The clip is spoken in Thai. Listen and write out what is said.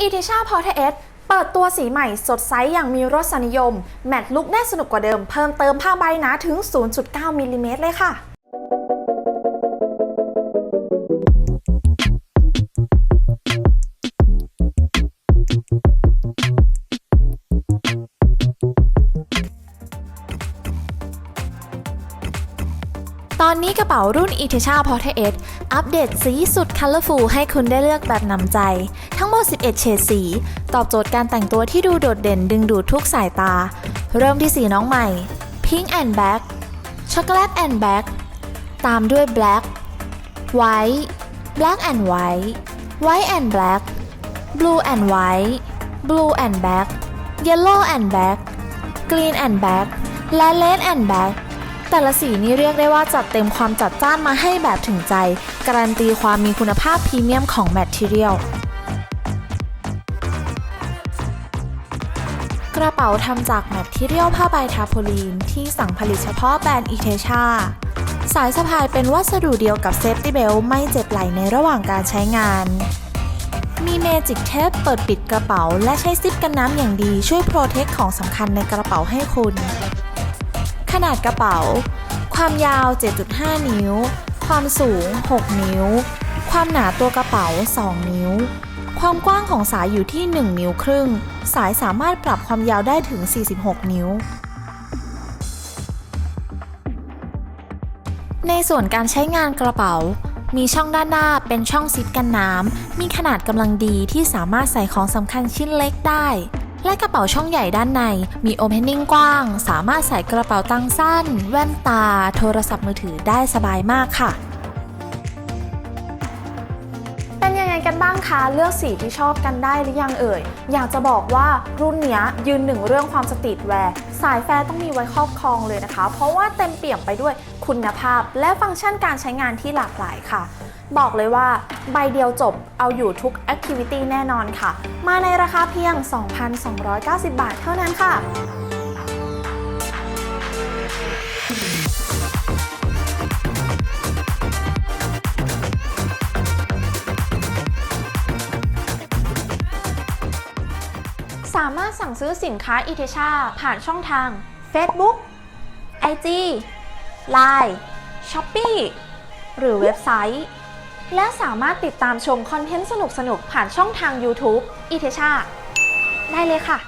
อีทิชาพอเทเอสเปิดตัวสีใหม่สดใสอย่างมีรสนิยม แมตต์ลุกแน่สนุกกว่าเดิม เพิ่มเติมผ้าใบหนาถึง 0.9มิลลิเมตรเลยค่ะ ตอนนี้กระเป๋ารุ่น i t i c h a p o r t a 8อัปเดตสีสุด Colorful ให้คุณได้เลือกแบบนำใจ ทั้งหมด 11 เฉดสี ตอบโจทย์การแต่งตัวที่ดูโดดเด่นดึงดูดทุกสายตา เริ่มที่สีน้องใหม่ Pink and Black Chocolate and Black ตามด้วย Black White Black and White White and Black Blue and White Blue and Black Yellow and Black Green and Black และ Red and Black แต่ละสีนี้เรียกได้ว่าจัดเต็มความจัดจ้านมาให้แบบถึงใจ การันตีความมีคุณภาพพรีเมียมของแมทเทียลกระเป๋าทำจากแมทเทียลผ้าใบทาโพลีน ที่สั่งผลิตเฉพาะแบรนด์อีเทชาสายสะพายเป็นวัสดุเดียวกับเซฟตี้เบลไม่เจ็บไหลในระหว่างการใช้งาน มีเมจิกเทปเปิดปิดกระเป๋า และใช้ซิปกันน้ำอย่างดีช่วยโปรเทคของสำคัญในกระเป๋าให้คุณ นาดกระเป๋า ความยาว 7.5 นิ้ว ความสูง 6 นิ้ว ความหนาตัวกระเป๋า 2 นิ้ว ความกว้างของสายอยู่ที่ 1 นิ้วครึ่ง สายสามารถปรับความยาวได้ถึง 46 นิ้ว ในส่วนการใช้งานกระเป๋ามีช่องด้านหน้าเป็นช่องซิปกันน้ำ มีขนาดกำลังดีที่สามารถใส่ของสำคัญชิ้นเล็กได้ และกระเป๋าช่องใหญ่ด้านในมีโอเพนนิ่งกว้าง สามารถใส่กระเป๋าตังค์สั้น แว่นตา โทรศัพท์มือถือได้สบายมากค่ะ กันบ้างคะเลือกสีที่ชอบกันได้หรือยังเอ่ย อยากจะบอกว่ารุ่นเนี้ยยืนหนึ่งเรื่องความสตรีทแวร์สายแฟร์ต้องมีไว้ครอบครองเลยนะคะ เพราะว่าเต็มเปี่ยมไปด้วยคุณภาพ และฟังก์ชันการใช้งานที่หลากหลายค่ะ บอกเลยว่าใบเดียวจบเอาอยู่ทุกแอคทิวิตี้แน่นอนค่ะ มาในราคาเพียง 2,290 บาทเท่านั้นค่ะ สามารถสั่งซื้อสินค้าอีเทชาผ่านช่องทาง Facebook IG Line Shopee หรือเว็บไซต์ และสามารถติดตามชมคอนเทนต์สนุกๆ ผ่านช่องทาง YouTube อีเทชาได้เลยค่ะ